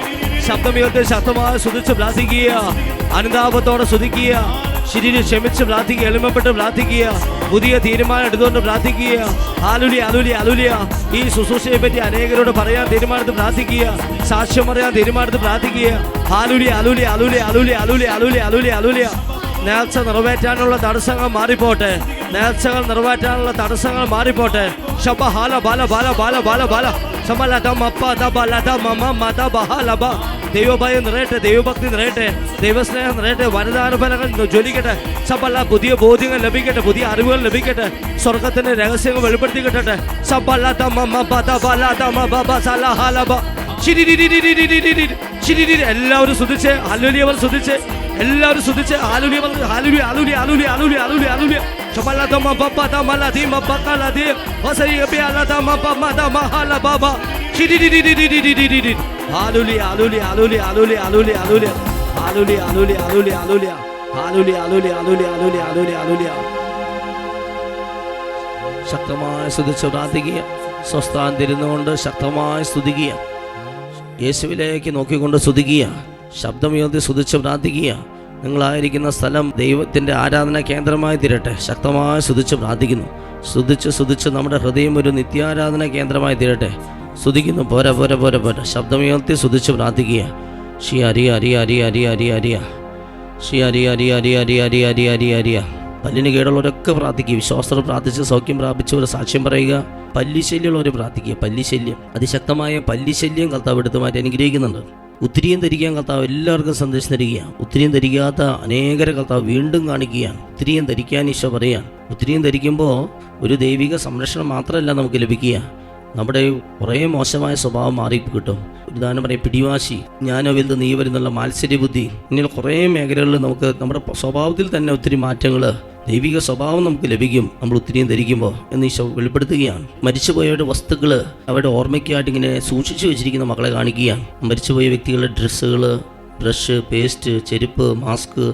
ശബ്ദമുയർത്തി ശക്തമായി സ്തുതിച്ച് പ്രാർത്ഥിക്കുക. അനുതാപത്തോടെ സ്തുതിക്കുക. ശരീരം ക്ഷമിച്ച് പ്രാർത്ഥിക്കുക. എളിമപ്പെട്ട് പ്രാർത്ഥിക്കുക. പുതിയ തീരുമാനം എടുത്തുകൊണ്ട് പ്രാർത്ഥിക്കുക. ആലുലി അലുലി അലുലിയ ഈ ശുശ്രൂഷയെ പറ്റി അനേകരോട് പറയാൻ തീരുമാനത്ത് പ്രാർത്ഥിക്കുക. സാക്ഷ്യം പറയാൻ തീരുമാനത്ത് പ്രാർത്ഥിക്കുക. ആലുലി അലുലി അലുലി അലുലി അലുലി അലുലി അലുലി അലുലിയ നേർച്ച നിറവേറ്റാനുള്ള തടസ്സങ്ങൾ മാറിപ്പോട്ടെ. നേർച്ചകൾ നിറവേറ്റാനുള്ള തടസ്സങ്ങൾ മാറിപ്പോട്ടെ. ശബ ഹാല ബാല ബാല ബാല ബാല ബാല. ശമലധമ പദബലധമ മമത ബഹലബ ദൈവഭയം നിറയട്ടെ ദൈവഭക്തി നിറയട്ടെ ദൈവസ്നേഹം നിറയട്ടെ വരദാന ഫലങ്ങൾ ജ്വലിക്കട്ടെ. സബല പുതിയ ബോധ്യങ്ങൾ ലഭിക്കട്ടെ പുതിയ അറിവുകൾ ലഭിക്കട്ടെ. സ്വർഗത്തിന്റെ രഹസ്യങ്ങൾ വെളിപ്പെടുത്തി കിട്ടട്ടെ. സബല തമ പദ ബബ സലഹലബ എല്ലാവരും ശ്രദ്ധിച്ച്. ഹലുലിയവർ ശ്രദ്ധിച്ച്. എല്ലാവരും ശ്രദ്ധിച്ച്. ആലുലിയവർ ആലുലി ആലുലി ആലുലി ആലുലി ആലുലി ആലുലി ഹാലുലി ഹാലുലി ശബലതമ ബബ്ബതമ ലദിമ ബക്കലദി വസരിയബി അലതമ ബമ്മതമ ഹലബബ ശിരിരിരിരിരിരിരിരിരി. ഹാലുലി ഹാലുലി ഹാലുലി ഹാലുലി ഹാലുലി ഹാലുലി ഹാലുലി ഹാലുലി ഹാലുലി ഹാലുലി ഹാലുലി ഹാലുലി ഹാലുലി ഹാലുലി ഹാലുലി ഹാലുലി ശക്തമായി സ്തുതിച്ച് പ്രാർത്ഥിക്കുക സ്വസ്ഥാൻ തിരുന്നുകൊണ്ട് ശക്തമായി സ്തുതിക്കുക യേശുവിലേക്ക് നോക്കിക്കൊണ്ട് സ്തുതിക്കുക ശബ്ദമുയർത്തി സ്തുതിച്ച് പ്രാർത്ഥിക്കുക നിങ്ങളായിരിക്കുന്ന സ്ഥലം ദൈവത്തിന്റെ ആരാധന കേന്ദ്രമായി തീരട്ടെ. ശക്തമായി സ്തുതിച്ച് പ്രാർത്ഥിക്കുന്നു. സ്തുതിച്ച് സ്തുതിച്ച് നമ്മുടെ ഹൃദയം ഒരു നിത്യാരാധന കേന്ദ്രമായി തീരട്ടെ. സ്തുതിക്കുന്നു. പോര പോര പോര പോര. ശബ്ദമുയർത്തി സ്തുതിച്ച് പ്രാർത്ഥിക്കുക. ഷി അരി അരി അരി അരി അരി അരിയ ഷി അരി അരി അരി അരി അരി അരി അരിയ. പല്ലിന് കേടുള്ളവരൊക്കെ പ്രാർത്ഥിക്കുക. വിശ്വാസം പ്രാർത്ഥിച്ച് സൗഖ്യം പ്രാപിച്ചവർ സാക്ഷ്യം പറയുക. പല്ലിശല്യമുള്ളവർ പ്രാർത്ഥിക്കുക. പല്ലിശല്യം. അതിശക്തമായ പല്ലിശല്യം കർത്താവ് എടുത്തു മാറ്റി അനുഗ്രഹിക്കുന്നുണ്ട്. ഉത്തിരിയും ധരിക്കാൻ കർത്താവ് എല്ലാവർക്കും സന്ദേശം തരികയാണ്. ഉത്തിരിയും ധരിക്കാത്ത അനേകരെ കർത്താവ് വീണ്ടും കാണിക്കുകയാണ്. ഉത്തിരിയും ധരിക്കാൻ ഈശോ പറയുക ഉത്തിരിയും ധരിക്കുമ്പോൾ ഒരു ദൈവിക സംരക്ഷണം മാത്രമല്ല നമുക്ക് ലഭിക്കുക നമ്മുടെ കുറേ മോശമായ സ്വഭാവം മാറി കിട്ടും. ഉദാഹരണം പറയും പിടിവാശി. ഞാനോ വലുത് നീ വരുന്നുള്ള മാത്സര്യ ബുദ്ധി കുറേ മേഖലകളിൽ നമുക്ക് നമ്മുടെ സ്വഭാവത്തിൽ തന്നെ ഒത്തിരി മാറ്റങ്ങൾ ദൈവിക സ്വഭാവം നമുക്ക് ലഭിക്കും നമ്മൾ ഒത്തിരിയും ധരിക്കുമ്പോൾ എന്ന് ഈശോ വെളിപ്പെടുത്തുകയാണ്. മരിച്ചുപോയവരുടെ വസ്തുക്കൾ അവരുടെ ഓർമ്മയ്ക്കായിട്ട് ഇങ്ങനെ സൂക്ഷിച്ചു വെച്ചിരിക്കുന്ന മക്കളെ കാണിക്കുകയാണ്. മരിച്ചുപോയ വ്യക്തികളുടെ ഡ്രസ്സുകൾ ബ്രഷ് പേസ്റ്റ് ചെരുപ്പ് മാസ്ക്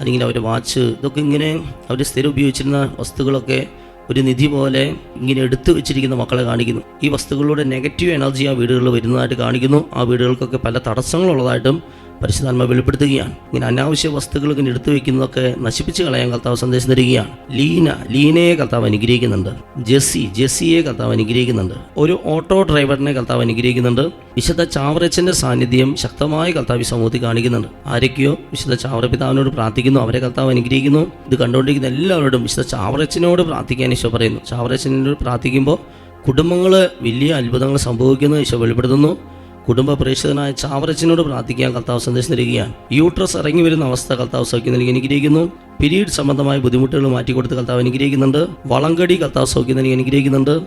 അല്ലെങ്കിൽ അവരുടെ വാച്ച് ഇതൊക്കെ ഇങ്ങനെ അവർ സ്ഥിരം ഉപയോഗിച്ചിരുന്ന വസ്തുക്കളൊക്കെ ഒരു നിധി പോലെ ഇങ്ങനെ എടുത്തു വെച്ചിരിക്കുന്ന മക്കളെ കാണിക്കുന്നു. ഈ വസ്തുക്കളുടെ നെഗറ്റീവ് എനർജി ആ വീടുകളിൽ വരുന്നതായിട്ട് കാണിക്കുന്നു. ആ വീടുകൾക്കൊക്കെ പല തടസ്സങ്ങളുള്ളതായിട്ടും പരിശുദ്ധാത്മ വെളിപ്പെടുത്തുകയാണ്. ഇങ്ങനെ അനാവശ്യ വസ്തുക്കൾ ഇങ്ങനെ എടുത്തു വെക്കുന്നതൊക്കെ നശിപ്പിച്ച് കളയാൻ കർത്താവ് സന്ദേശം തരികയാണ്. ലീന ലീനയെ കർത്താവ് അനുഗ്രഹിക്കുന്നുണ്ട്. ജെസ്സി ജെസ്സിയെ കർത്താവ് അനുഗ്രഹിക്കുന്നുണ്ട്. ഒരു ഓട്ടോ ഡ്രൈവറിനെ കർത്താവ് അനുഗ്രഹിക്കുന്നുണ്ട്. വിശുദ്ധ ചാവറച്ചന്റെ സാന്നിധ്യം ശക്തമായ കർത്താവ് സമൂഹത്തിൽ കാണിക്കുന്നുണ്ട്. ആരൊക്കെയോ വിശുദ്ധ ചാവറ പിതാവിനോട് പ്രാർത്ഥിക്കുന്നു അവരെ കർത്താവ് അനുഗ്രഹിക്കുന്നു. ഇത് കണ്ടുകൊണ്ടിരിക്കുന്ന എല്ലാവരോടും വിശുദ്ധ ചാവറച്ചനോട് പ്രാർത്ഥിക്കാൻ ഈശോ പറയുന്നു. ചാവറച്ചനോട് പ്രാർത്ഥിക്കുമ്പോൾ കുടുംബങ്ങൾ വലിയ അത്ഭുതങ്ങൾ സംഭവിക്കുന്നു. ഈശോ വെളിപ്പെടുത്തുന്നു. കുടുംബ പ്രേക്ഷിതനായ ചാവറച്ചനോട് പ്രാർത്ഥിക്കാൻ കർത്താവ് സന്ദേശം നൽകുകയാണ്. യൂട്രസ് ഇറങ്ങി വരുന്ന അവസ്ഥ കർത്താവ് സൗഖ്യം നൽകി അനുഗ്രഹിക്കുന്നു. പിരീഡ് സംബന്ധമായ ബുദ്ധിമുട്ടുകൾ മാറ്റിക്കൊടുത്ത് കർത്താവ് അനുഗ്രഹിക്കുന്നുണ്ട്. വളങ്കടി കർത്താവ് സൗഖ്യം നൽകി അനുഗ്രഹിക്കുന്നുണ്ട്.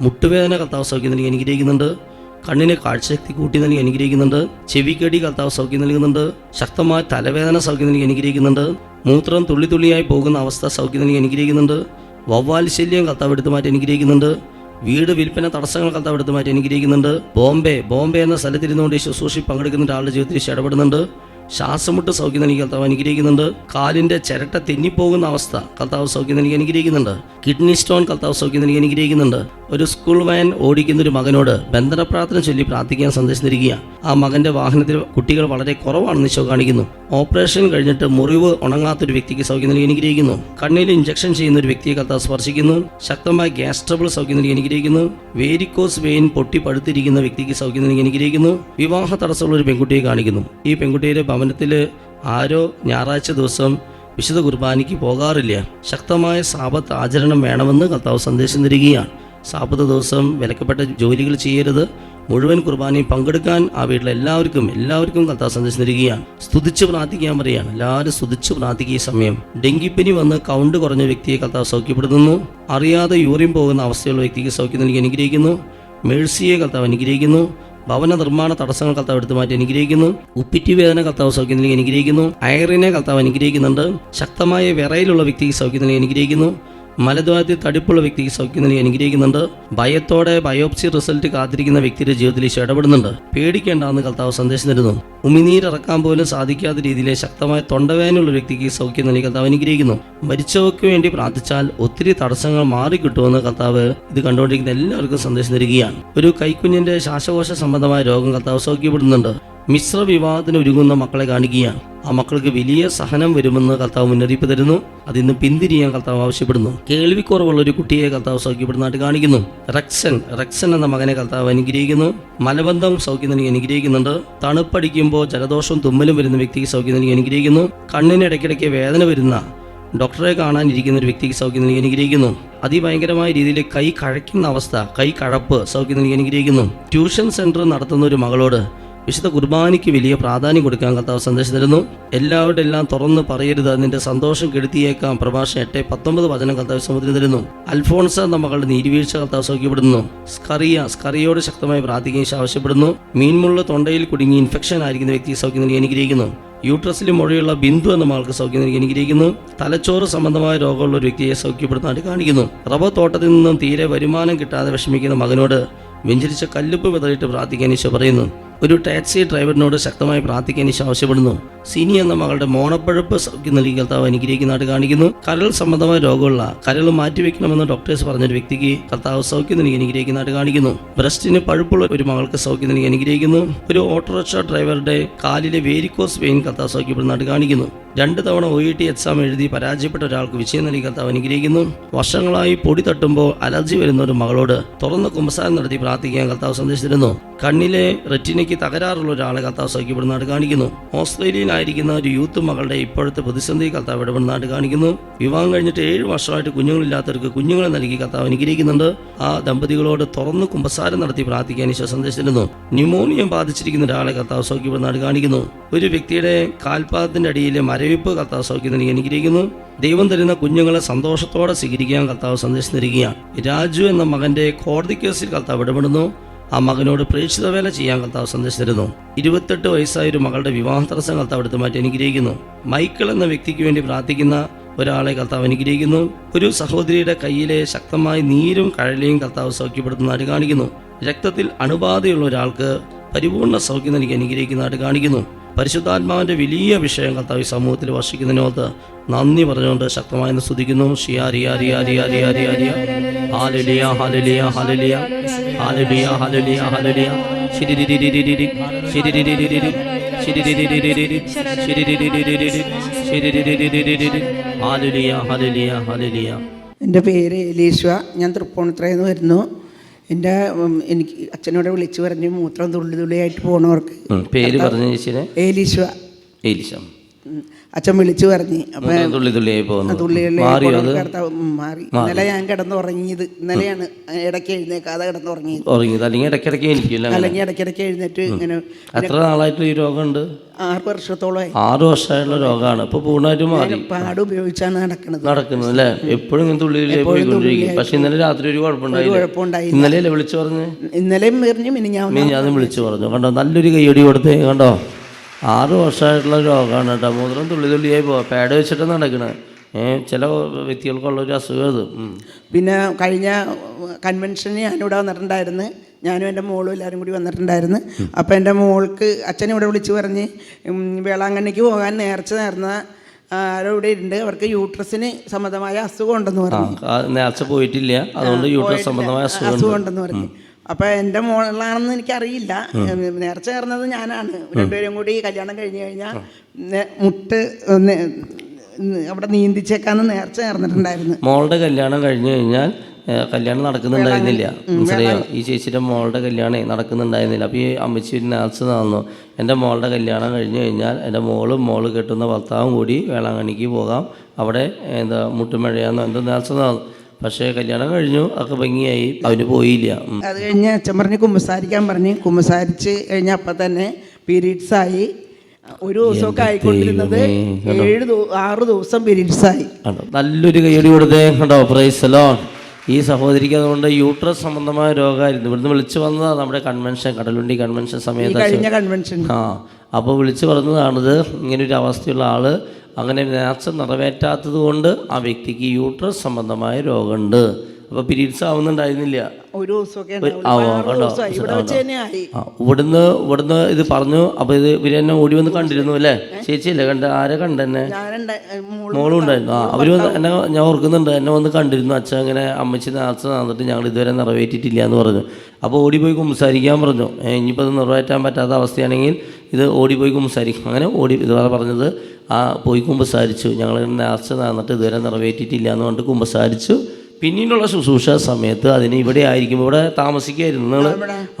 മുട്ടുവേദന കർത്താവ് സൗഖ്യം നൽകി അനുഗ്രഹിക്കുന്നുണ്ട്. കണ്ണിന് കാഴ്ചശക്തി കൂട്ടി നൽകി അനുഗ്രഹിക്കുന്നുണ്ട്. ചെവിക്കടി കർത്താവ് സൗഖ്യം നൽകുന്നുണ്ട്. ശക്തമായ തലവേദന സൗഖ്യം നൽകി അനുഗ്രഹിക്കുന്നുണ്ട്. മൂത്രം തുള്ളി തുള്ളിയായി പോകുന്ന അവസ്ഥ സൗഖ്യം നൽകി അനുഗ്രഹിക്കുന്നുണ്ട്. വവ്വാൽ ശല്യം കർത്താവ് എടുത്തു മാറ്റി അനുഗ്രഹിക്കുന്നുണ്ട്. വീട് വിൽപ്പന തടസ്സങ്ങൾ കർത്താവ് എടുത്തു മാറ്റി അനുഗ്രഹിക്കുന്നുണ്ട്. ബോംബെ ബോംബെ എന്ന സ്ഥലത്തിരുന്നുകൊണ്ട് ശുശ്രൂഷി പങ്കെടുക്കുന്ന ഒരാളുടെ ജീവിതത്തിൽ ഈശോ ശ്വാസമുട്ട് സൗഖ്യം നൽകി കർത്താവ് അനുഗ്രഹിക്കുന്നുണ്ട്. കാലിന്റെ ചിരട്ട തെന്നിപ്പോകുന്ന അവസ്ഥ കർത്താവ് സൗഖ്യം നൽകി അനുഗ്രഹിക്കുന്നുണ്ട്. കിഡ്നി സ്റ്റോൺ കർത്താവ് സൗഖ്യം നൽകി അനുഗ്രഹിക്കുന്നുണ്ട്. ഒരു സ്കൂൾ വാൻ ഓടിക്കുന്ന ഒരു മകനോട് ബന്ധന പ്രാർത്ഥന ചൊല്ലി പ്രാർത്ഥിക്കാൻ സന്ദേശം തരിക ആ മകന്റെ വാഹനത്തിൽ കുട്ടികൾ വളരെ കുറവാണെന്ന് ശോ കാണിക്കുന്നു. ഓപ്പറേഷൻ കഴിഞ്ഞിട്ട് മുറിവ് ഉണങ്ങാത്ത ഒരു വ്യക്തിക്ക് സൗഖ്യം നൽകി അനുഗ്രഹിക്കുന്നു. കണ്ണിൽ ഇഞ്ചക്ഷൻ ചെയ്യുന്ന ഒരു വ്യക്തിയെ കർത്താവ് സ്പർശിക്കുന്നു. ശക്തമായ ഗ്യാസ് ട്രബിൾ സൗഖ്യം നൽകി അനുഗ്രഹിക്കുന്നു. വേരിക്കോസ് വെയിൻ പൊട്ടി പടുത്തിരിക്കുന്ന വ്യക്തിക്ക് സൗഖ്യം നൽകി അനുഗ്രഹിക്കുന്നു. വിവാഹ തടസ്സമുള്ള ഒരു പെൺകുട്ടിയെ കാണിക്കുന്നു. ഈ പെൺകുട്ടിയുടെ ഭവനത്തിൽ ആരോ ഞായറാഴ്ച ദിവസം വിശുദ്ധ കുർബാനയ്ക്ക് പോകാറില്ല. ശക്തമായ സാപത്ത് ആചരണം വേണമെന്ന് കർത്താവ് സന്ദേശം തരികയാണ്. സാപത്ത് ദിവസം വിലക്കപ്പെട്ട ജോലികൾ ചെയ്യരുത്. മുഴുവൻ കുർബാനയും പങ്കെടുക്കാൻ ആ വീട്ടിലെ എല്ലാവർക്കും എല്ലാവർക്കും കർത്താവ് സന്ദേശം തരികയാണ്. സ്തുതിച്ച് പ്രാർത്ഥിക്കാൻ പറയുകയാണ്. എല്ലാവരും സ്തുതിച്ച് പ്രാർത്ഥിക്കുക സമയം. ഡെങ്കിപ്പനി വന്ന് കൗണ്ട് കുറഞ്ഞ വ്യക്തിയെ കർത്താവ് സൗഖ്യപ്പെടുത്തുന്നു. അറിയാതെ യൂറിൻ പോകുന്ന അവസ്ഥയുള്ള വ്യക്തിക്ക് സൗഖ്യം നൽകി അനുഗ്രഹിക്കുന്നു. മേഴ്സിയെ കർത്താവ് അനുഗ്രഹിക്കുന്നു. ഭവന നിർമ്മാണ തടസ്സങ്ങൾ കർത്താവ് എടുത്തു മാറ്റി അനുഗ്രഹിക്കുന്നു. ഉപ്പിറ്റി വേദന കർത്താവ് സൗഖ്യം നൽകി അനുഗ്രഹിക്കുന്നു. അയറിനെ കർത്താവ് അനുഗ്രഹിക്കുന്നുണ്ട്. ശക്തമായ വിറയിലുള്ള വ്യക്തിക്ക് സൗഖ്യം നൽകി അനുഗ്രഹിക്കുന്നു. മലദ്വാരത്തിൽ തടിപ്പുള്ള വ്യക്തിക്ക് സൗഖ്യം നൽകി അനുഗ്രഹിക്കുന്നുണ്ട്. ഭയത്തോടെ ബയോപ്സി റിസൾട്ട് കാത്തിരിക്കുന്ന വ്യക്തിയുടെ ജീവിതത്തിൽ ഈശോ ഇടപെടുന്നുണ്ട്. പേടിക്കേണ്ടെന്ന് കർത്താവ് സന്ദേശം തരുന്നു. ഉമിനീരിറക്കാൻ പോലും സാധിക്കാത്ത രീതിയിലെ ശക്തമായ തൊണ്ടവേനുള്ള വ്യക്തിക്ക് സൗഖ്യം നൽകി കർത്താവ് അനുഗ്രഹിക്കുന്നു. മരിച്ചവർക്ക് വേണ്ടി പ്രാർത്ഥിച്ചാൽ ഒത്തിരി തടസ്സങ്ങൾ മാറിക്കിട്ടുമെന്ന് കർത്താവ് ഇത് കണ്ടുകൊണ്ടിരിക്കുന്ന എല്ലാവർക്കും സന്ദേശം തരികയാണ്. ഒരു കൈക്കുഞ്ഞിന്റെ ശ്വാസകോശ സംബന്ധമായ രോഗം കർത്താവ് സൗഖ്യപ്പെടുന്നുണ്ട് മിശ്ര വിവാഹത്തിന് ഒരുങ്ങുന്ന മക്കളെ കാണിക്കുകയാണ്. ആ മക്കൾക്ക് വലിയ സഹനം വരുമെന്ന് കർത്താവ് മുന്നറിയിപ്പ് തരുന്നു. അതിന്ന് പിന്തിരിയാൻ കർത്താവ് ആവശ്യപ്പെടുന്നു. കേൾവിക്കുറവുള്ള ഒരു കുട്ടിയെ കർത്താവ് സൗഖ്യപ്പെടുന്നതായിട്ട് കാണിക്കുന്നു. റക്സൻ റക്സൻ എന്ന മകനെ കർത്താവ് അനുഗ്രഹിക്കുന്നു. മലബന്ധം സൗഖ്യം നൽകി അനുഗ്രഹിക്കുന്നുണ്ട്. തണുപ്പടിക്കുമ്പോൾ ജലദോഷവും തുമ്മലും വരുന്ന വ്യക്തിക്ക് സൗഖ്യം നൽകി അനുഗ്രഹിക്കുന്നു. കണ്ണിന് ഇടയ്ക്കിടയ്ക്ക് വേദന വരുന്ന ഡോക്ടറെ കാണാനിരിക്കുന്ന ഒരു വ്യക്തിക്ക് സൗഖ്യം നൽകി അനുഗ്രഹിക്കുന്നു. അതിഭയങ്കരമായ രീതിയിൽ കൈ കഴയ്ക്കുന്ന അവസ്ഥ കൈ കഴപ്പ് സൗഖ്യം നൽകി അനുഗ്രഹിക്കുന്നു. ട്യൂഷൻ സെന്റർ നടത്തുന്ന ഒരു മകളോട് വിശുദ്ധ കുർബാനയ്ക്ക് വലിയ പ്രാധാന്യം കൊടുക്കാൻ കർത്താവ് സന്ദേശം തരുന്നു. എല്ലാവരുടെ എല്ലാം തുറന്ന് പറയരുത്. നിന്റെ സന്തോഷം കെടുത്തിയേക്കാം. പ്രഭാഷണം എട്ട് പത്തൊമ്പത് വചനം കർത്താവ് സമുദ്രം തരുന്നു. അൽഫോൺസ നമ്മളുടെ നീരുവീഴ്ച കർത്താവ് സൗഖ്യപ്പെടുന്നു സ്കറിയ സ്കറിയോട് ശക്തമായി പ്രാർത്ഥിക്കുകയും ആവശ്യപ്പെടുന്നു. മീൻമുള്ള തൊണ്ടയിൽ കുടുങ്ങി ഇൻഫെക്ഷൻ ആയിരിക്കുന്ന വ്യക്തി സൗഖ്യം നൽകി അനുഗ്രഹിക്കുന്നു. യൂട്രസിൽ മുഴയുള്ള ബിന്ദു എന്ന ആൾക്ക് സൗഖ്യം നൽകി അനുഗ്രഹിക്കുന്നു. തലച്ചോറ് സംബന്ധമായ രോഗമുള്ള ഒരു വ്യക്തിയെ സൗഖ്യപ്പെടുത്താനായിട്ട് കാണിക്കുന്നു. റബ്ബർ തോട്ടത്തിൽ നിന്നും തീരെ വരുമാനം കിട്ടാതെ വിഷമിക്കുന്ന മകനോട് വെഞ്ചരിച്ച കല്ലുപ്പ് വിതറിയിട്ട് പ്രാർത്ഥിക്കാൻ ഈശോ പറയുന്നു. ഒരു ടാക്സി ഡ്രൈവറിനോട് ശക്തമായി പ്രാർത്ഥിക്കാൻ ഈശോ ആവശ്യപ്പെടുന്നു. സിനി എന്ന മകളുടെ മോണപ്പഴുപ്പ് സൗഖ്യം നൽകി കർത്താവ് അനുഗ്രഹിക്കുന്നതായിട്ട് കാണിക്കുന്നു. കരൾ സംബന്ധമായ രോഗമുള്ള കരൾ മാറ്റിവെക്കണമെന്ന് ഡോക്ടേഴ്സ് പറഞ്ഞൊരു വ്യക്തിക്ക് കർത്താവ് സൗഖ്യം നൽകി അനുഗ്രഹിക്കുന്നതായിട്ട് കാണിക്കുന്നു. ബ്രസ്റ്റിന് പഴുപ്പുള്ള ഒരു മകൾക്ക് സൗഖ്യം നൽകി അനുഗ്രഹിക്കുന്നു. ഒരു ഓട്ടോറിക്ഷ ഡ്രൈവറുടെ കാലിലെ വേരിക്കോസ് വെയിൻ കർത്താവ് സൗഖ്യപ്പെടുന്നതായിട്ട് കാണിക്കുന്നു. രണ്ട് തവണ ഒ ഇ ടി എക്സാം എഴുതി പരാജയപ്പെട്ട ഒരാൾക്ക് വിജയം നൽകി കർത്താവ് അനുഗ്രഹിക്കുന്നു. വർഷങ്ങളായി പൊടി തട്ടുമ്പോൾ അലർജി വരുന്ന ഒരു മകളോട് തുറന്ന് കുമ്പസാരം നടത്തി പ്രാർത്ഥിക്കാൻ കർത്താവ് സന്ദേശിച്ചിരുന്നു കണ്ണിലെ റെറ്റിനയ്ക്ക് തകരാറുള്ള ഒരാളെ കർത്താവ് സൗഖ്യപ്പെടുന്നതായിട്ട് കാണിക്കുന്നു. ഓസ്ട്രേലിയയിലായിരിക്കുന്ന ഒരു യൂത്ത് മകളുടെ ഇപ്പോഴത്തെ പ്രതിസന്ധി കർത്താവ് ഇടപെടുന്നതായിട്ട് കാണിക്കുന്നു. വിവാഹം കഴിഞ്ഞിട്ട് ഏഴ് വർഷമായിട്ട് കുഞ്ഞുങ്ങളില്ലാത്തവർക്ക് കുഞ്ഞുങ്ങളെ നൽകി കർത്താവ് അനുഗ്രഹിക്കുന്നുണ്ട്. ആ ദമ്പതികളോട് തുറന്ന് കുമ്പസാരം നടത്തി പ്രാർത്ഥിക്കാൻ ഈശോ സന്ദേശിച്ചിരുന്നു. ന്യൂമോണിയ ബാധിച്ചിരിക്കുന്ന ഒരാളെ കർത്താവ് സൗഖ്യപ്പെടുന്നതായിട്ട് കാണിക്കുന്നു. ഒരു വ്യക്തിയുടെ കാൽപാദത്തിന്റെ അടിയിലെ മരവിപ്പ് കർത്താവ് നൽകി അനുഗ്രഹിക്കുന്നു. ദൈവം തരുന്ന കുഞ്ഞുങ്ങളെ സന്തോഷത്തോടെ സ്വീകരിക്കാൻ കർത്താവ് സന്ദേശം തരികയാണ്. രാജു എന്ന മകന്റെ കോടതി കേസിൽ കർത്താവ് ഇടപെടുന്നു. ആ മകനോട് പ്രേക്ഷിത വേല ചെയ്യാൻ കർത്താവ് സന്ദേശിച്ചിരുന്നു. ഇരുപത്തെട്ട് വയസ്സായ ഒരു മകളുടെ വിവാഹ തടസ്സം കർത്താവ് എടുത്തു മാറ്റി അനുഗ്രഹിക്കുന്നു. മൈക്കിൾ എന്ന വ്യക്തിക്ക് വേണ്ടി പ്രാർത്ഥിക്കുന്ന ഒരാളെ കർത്താവ് അനുഗ്രഹിക്കുന്നു. ഒരു സഹോദരിയുടെ കയ്യിലെ ശക്തമായ നീരും കഴലയും കർത്താവ് സൗഖ്യപ്പെടുത്തുന്നതായിട്ട് കാണിക്കുന്നു. രക്തത്തിൽ അണുബാധയുള്ള ഒരാൾക്ക് പരിപൂർണ സൗഖ്യം നൽകി അനുഗ്രഹിക്കുന്നതായിട്ട് കാണിക്കുന്നു. പരിശുദ്ധാത്മാവിന്റെ വലിയ വിഷയം കർത്താവ് ഈ സമൂഹത്തിൽ വർഷിക്കുന്നതിനോത്ത് നന്ദി പറഞ്ഞുകൊണ്ട് ശക്തമായി സ്തുതിക്കുന്നു. എന്റെ പേര് എലീശ്വ. ഞാൻ തൃപ്പൂണിത്രയിൽ നിന്ന് വരുന്നു. എന്റെ എനിക്ക് അച്ഛനോട് വിളിച്ചു പറഞ്ഞു മൂത്രം തുള്ളി തുള്ളിയായിട്ട് പോണവർക്ക്. പേര് പറഞ്ഞു ഏലീശ്വ ഏലിശം. അച്ഛൻ വിളിച്ചു പറഞ്ഞു. അത്? മാറി. ഇന്നലെ ഞാൻ കിടന്നുറങ്ങിയത്. ഇന്നലെയാണ് ഇടയ്ക്ക് എഴുന്നേക്കാതെ കിടന്നുറങ്ങിയത്. അല്ലെങ്കിൽ ഇടയ്ക്കിടയ്ക്ക്. അല്ലെങ്കിൽ ഇടയ്ക്കിടയ്ക്ക് എഴുന്നേറ്റ് ഇങ്ങനെ എത്ര നാളായിട്ട് ഈ രോഗമുണ്ട്? ആറ് വർഷത്തോളമായി. ആറ് വർഷമായുള്ള രോഗമാണ്. ഇപ്പൊ പൂർണമായിട്ട് മാറി. പാട് ഉപയോഗിച്ചാണ് നടക്കുന്നത്. നടക്കുന്നത് അല്ലേ? എപ്പോഴും ഇങ്ങനെ തുള്ളി പോയിക്കൊണ്ടിരിക്കും. പക്ഷെ ഇന്നലെ രാത്രി ഒരു കുഴപ്പമുണ്ടായില്ല? ഇന്നലെ വിളിച്ചു പറഞ്ഞു? ഇന്നലെയും മീൻ ഞാൻ വിളിച്ചു പറഞ്ഞു. കണ്ടോ? നല്ലൊരു കൈയടി കൊടുത്തേ കണ്ടോ? ആറ് വർഷമായിട്ടുള്ള രോഗമാണ് കേട്ടോ. മൂത്രം തുള്ളി തുള്ളിയായി പോവാം. പാഡ് വെച്ചിട്ട് നടക്കണേ. ചില വ്യക്തികൾക്കുള്ള ഒരു അസുഖം അത്. പിന്നെ കഴിഞ്ഞ കൺവെൻഷന് ഞാനിവിടെ വന്നിട്ടുണ്ടായിരുന്നു. ഞാനും എന്റെ മോളും എല്ലാവരും കൂടി വന്നിട്ടുണ്ടായിരുന്നു. അപ്പോൾ എന്റെ മോൾക്ക് അച്ഛൻ ഇവിടെ വിളിച്ച് പറഞ്ഞ് വേളാങ്കണ്ണിക്ക് പോകാൻ നേർച്ച നേർന്ന ആരോ ഇവിടെ ഉണ്ട്. അവർക്ക് യൂട്രസിന് സംബന്ധമായ അസുഖം ഉണ്ടെന്ന് പറഞ്ഞു നേർച്ച പോയിട്ടില്ല. അതുകൊണ്ട് യൂട്രസ് സംബന്ധമായ അസുഖം ഉണ്ടെന്ന് പറഞ്ഞു. അപ്പോൾ എന്റെ മോളാണെന്ന് എനിക്കറിയില്ല. നേർച്ച ചേർന്നത് ഞാനാണ്. രണ്ടുപേരും കൂടി കല്യാണം കഴിഞ്ഞു കഴിഞ്ഞാൽ മുട്ട് അവിടെ നീന്തിച്ചേക്കാന്ന് നേർച്ച ചേർന്നിട്ടുണ്ടായിരുന്നു. മോളുടെ കല്യാണം കഴിഞ്ഞു കഴിഞ്ഞാൽ കല്യാണം നടക്കുന്നുണ്ടായിരുന്നില്ല. മനസ്സിലായോ? ഈ ചേച്ചിയുടെ മോളുടെ കല്യാണം നടക്കുന്നുണ്ടായിരുന്നില്ല. അപ്പോൾ ഈ അമ്മച്ചി ഒരു നേർച്ച നടന്നു എന്റെ മോളുടെ കല്യാണം കഴിഞ്ഞു കഴിഞ്ഞാൽ എന്റെ മോളും മോൾ കെട്ടുന്ന ഭർത്താവും കൂടി വേളാങ്കണ്ണിക്ക് പോകാം. അവിടെ എന്താ മുട്ടുമഴയാന്നോ എന്തോ നേർച്ച നടന്നു പക്ഷേ കല്യാണം കഴിഞ്ഞു ഒക്കെ ഭംഗിയായി. അവന് പോയില്ല. അത് കഴിഞ്ഞ് അച്ഛൻ പറഞ്ഞ് കുമ്പസാരിക്കാൻ പറഞ്ഞ്. കുമ്പസാരിച്ച് കഴിഞ്ഞ അപ്പം തന്നെ പീരീഡ്സ് ആയി ഒരു ദിവസമൊക്കെ ആയിക്കൊണ്ടിരുന്നത് ഏഴ് ആറ് ദിവസം പീരീഡ്സ് ആയി നല്ലൊരു കൈയടി കൊടുത്തേ കണ്ടോ? പ്രൈസലോ ഈ സഹോദരിക്ക് അതുകൊണ്ട് യൂട്രസ് സംബന്ധമായ രോഗമായിരുന്നു. ഇവിടുന്ന് വിളിച്ചു വന്നതാണ് നമ്മുടെ കൺവെൻഷൻ കടലുണ്ടി കൺവെൻഷൻ സമയത്ത്. കഴിഞ്ഞ കൺവെൻഷൻ ആ അപ്പോൾ വിളിച്ചു പറഞ്ഞതാണിത്. ഇങ്ങനൊരു അവസ്ഥയുള്ള ആൾ അങ്ങനെ നേർച്ച നിറവേറ്റാത്തത് കൊണ്ട് ആ വ്യക്തിക്ക് യൂട്രസ് സംബന്ധമായ രോഗമുണ്ട്. അപ്പോൾ പീരീഡ്സ് ആവുന്നുണ്ടായിരുന്നില്ല ഒരു ദിവസമൊക്കെ ഇവിടുന്ന് ഇവിടുന്ന് ഇത് പറഞ്ഞു. അപ്പൊ ഇത് ഇവർ എന്നെ ഓടി വന്ന് കണ്ടിരുന്നു അല്ലേ? ചേച്ചിയല്ലേ കണ്ട? ആരെ കണ്ടെന്നെ മോൾ ഉണ്ടായിരുന്നു. ആ അവർ വന്ന് എന്നെ ഞാൻ ഓർക്കുന്നുണ്ട്. എന്നെ വന്ന് കണ്ടിരുന്നു. അച്ഛൻ അങ്ങനെ അമ്മച്ചി നേർച്ച നടന്നിട്ട് ഞങ്ങൾ ഇതുവരെ നിറവേറ്റിട്ടില്ല എന്ന് പറഞ്ഞു. അപ്പോൾ ഓടിപ്പോയി കുമ്പസാരിക്കാൻ പറഞ്ഞു. ഇനിയിപ്പോൾ അത് നിറവേറ്റാൻ പറ്റാത്ത അവസ്ഥയാണെങ്കിൽ ഇത് ഓടിപ്പോയി കുമ്പസാരിക്കും. അങ്ങനെ ഓടി ഇതുപോലെ പറഞ്ഞത് ആ പോയി കുമ്പസാരിച്ചു. ഞങ്ങൾ നേർച്ച നടന്നിട്ട് ഇതുവരെ നിറവേറ്റിയിട്ടില്ല എന്ന് പറഞ്ഞിട്ട് കുമ്പസാരിച്ചു. പിന്നീടുള്ള ശുശ്രൂഷ സമയത്ത് അതിന് ഇവിടെ ആയിരിക്കും ഇവിടെ താമസിക്കുകയായിരുന്നു നിങ്ങൾ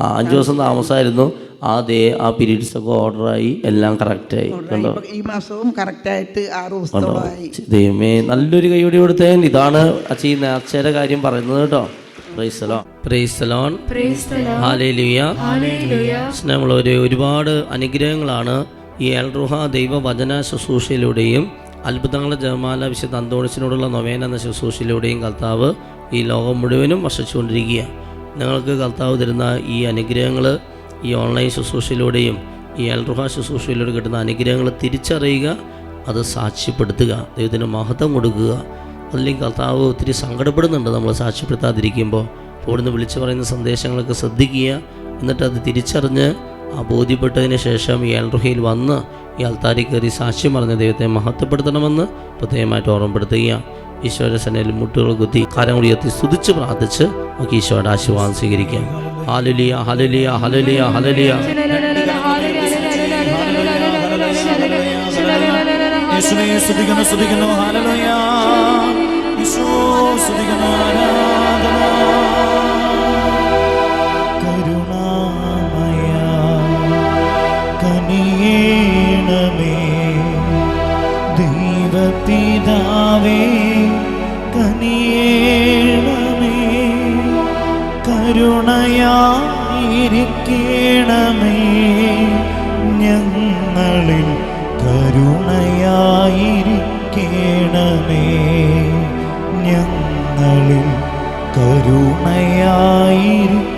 ആ അഞ്ച് ദിവസം താമസമായിരുന്നു ആ ദേ ആ പീരീഡ്സ് ഒക്കെ ഓർഡറായി എല്ലാം കറക്റ്റായി കണ്ടോ? ഈ മാസവും കറക്റ്റായിട്ട് ആറ് ദിവസമായി ദൈവമേ നല്ലൊരു കൈയോടി കൊടുത്തേ ഇതാണ് അച്ഛൻ ഈ നേർച്ചയുടെ കാര്യം പറയുന്നത് കേട്ടോ. സ്നേഹമുള്ളവരെ ഒരുപാട് അനുഗ്രഹങ്ങളാണ് ഈ എൽറുഹ ദൈവവചന ശുശ്രൂഷയിലൂടെയും അത്ഭുതങ്ങളുടെ ജപമാല വിശുദ്ധ അന്തോണിസിനോടുള്ള നൊവേന എന്ന ശുശ്രൂഷയിലൂടെയും കർത്താവ് ഈ ലോകം മുഴുവനും വർഷിച്ചുകൊണ്ടിരിക്കുകയാണ്. നിങ്ങൾക്ക് കർത്താവ് തരുന്ന ഈ അനുഗ്രഹങ്ങൾ ഈ ഓൺലൈൻ ശുശ്രൂഷയിലൂടെയും ഈ എൽറുഹ ശുശ്രൂഷയിലൂടെ കിട്ടുന്ന അനുഗ്രഹങ്ങൾ തിരിച്ചറിയുക അത് സാക്ഷ്യപ്പെടുത്തുക ദൈവത്തിന് മഹത്വം കൊടുക്കുക. അല്ലെങ്കിൽ കർത്താവ് ഒത്തിരി സങ്കടപ്പെടുന്നുണ്ട് നമ്മൾ സാക്ഷ്യപ്പെടുത്താതിരിക്കുമ്പോൾ അവിടുന്ന് വിളിച്ചു പറയുന്ന സന്ദേശങ്ങളൊക്കെ ശ്രദ്ധിക്കുക എന്നിട്ട് അത് തിരിച്ചറിഞ്ഞ് ആ ബോധ്യപ്പെട്ടതിന് ശേഷം ഈ അൽറുഹയിൽ വന്ന് ഈ അൽത്താരി കയറി സാക്ഷ്യം പറഞ്ഞ ദൈവത്തെ മഹത്വപ്പെടുത്തണമെന്ന് പ്രത്യേകമായിട്ട് ഓർമ്മപ്പെടുത്തുക ഈശോയുടെ സനയിൽ മുട്ടുകൾ കുത്തി കാരം ഉയർത്തി സ്തുതിച്ച് പ്രാർത്ഥിച്ച് നമുക്ക് ഈശോയുടെ ആശീർവാദം സ്വീകരിക്കാം. ഹലുലിയ ഹലുലിയ ഹലുലിയ ഹലുലിയ യേശുവേ സ്തുതിക്കുന്നു. ഹല്ലേലൂയ. ദൈവപിതാവേ കനിയേണമേ കരുണയായിരിക്കണമേ. ഞങ്ങളിൽ കരുണയായിരിക്കണമേ. ഞങ്ങളിൽ കരുണയായിരിക്കണമേ